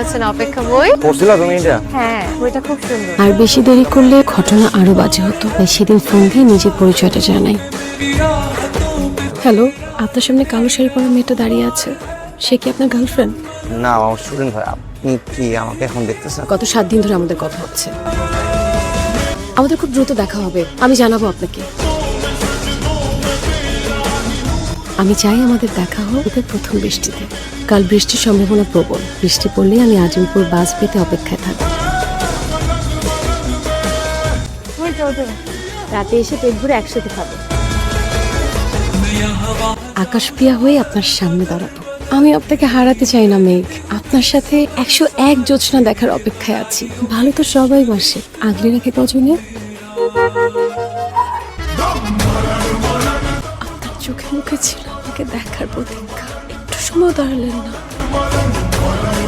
হচ্ছে না অপেক্ষা বই? পড়ছিলা তুমি এটা? হ্যাঁ বইটা খুব সুন্দর। আর বেশি দেরি করলে ঘটনা আরও বাজে হতো। তাই সেদিন ফোন দিয়ে নিজের পরিচয়টা জানাই। হ্যালো আপনার সামনে কালো শাড়ি পরা মেয়েটা দাঁড়িয়ে আছে। সে কি আপনার গার্লফ্রেন্ড? না আমার স্টুডেন্ট ভাই। আপনি কি আমাকে এখন দেখতেছেন? গত সাত দিন ধরে আমাদের কথা হচ্ছে। আমাদের খুব দ্রুত দেখা হবে। আমি জানাব আপনাকে। আমি চাই আমাদের দেখা হোক। ওদের প্রথম বৃষ্টিতে। কাল বৃষ্টির সম্ভাবনা প্রবল। বৃষ্টি পড়লেই আমি আজিমপুর বাস পেতে অপেক্ষায় থাকব। রাতে এসে পেট ভরে একসাথে খাব। আকাশ প্রিয়া হয়ে আপনার সামনে দাঁড়াবো। আমি আপনাকে হারাতে চাই না, মেঘ। আপনার সাথে একশো এক যোজনা দেখার অপেক্ষায় আছি। ভালো তো সবাই বাসে। আগলে রাখে কজনে আপনার চোখে মুখে ছিল দেখার প্রতীক্ষা। একটু সময় দাঁড়ালেন না।